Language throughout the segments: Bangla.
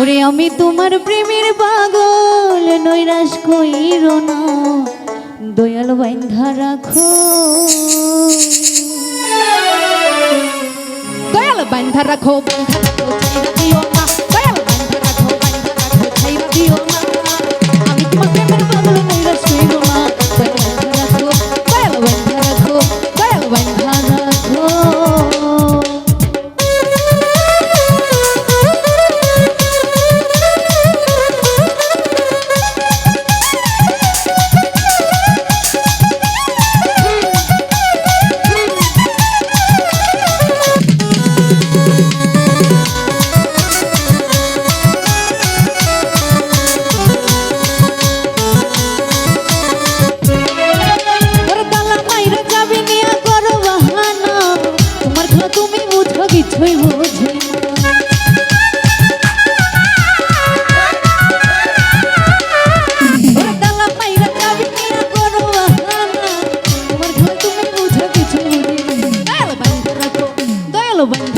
ওরে আমি তোমার প্রেমের পাগল, নৈরাশ কইর না। দয়াল বাইন্ধা রাখো। দয়াল বাইন্ধা রাখো বাইন্ধা রাখো lubang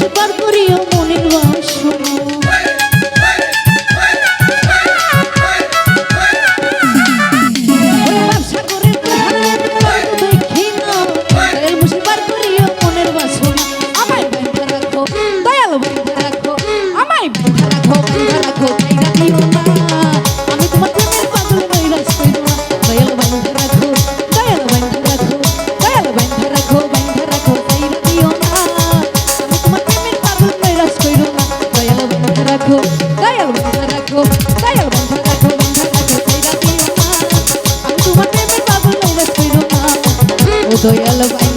মুঝ করিও so yellow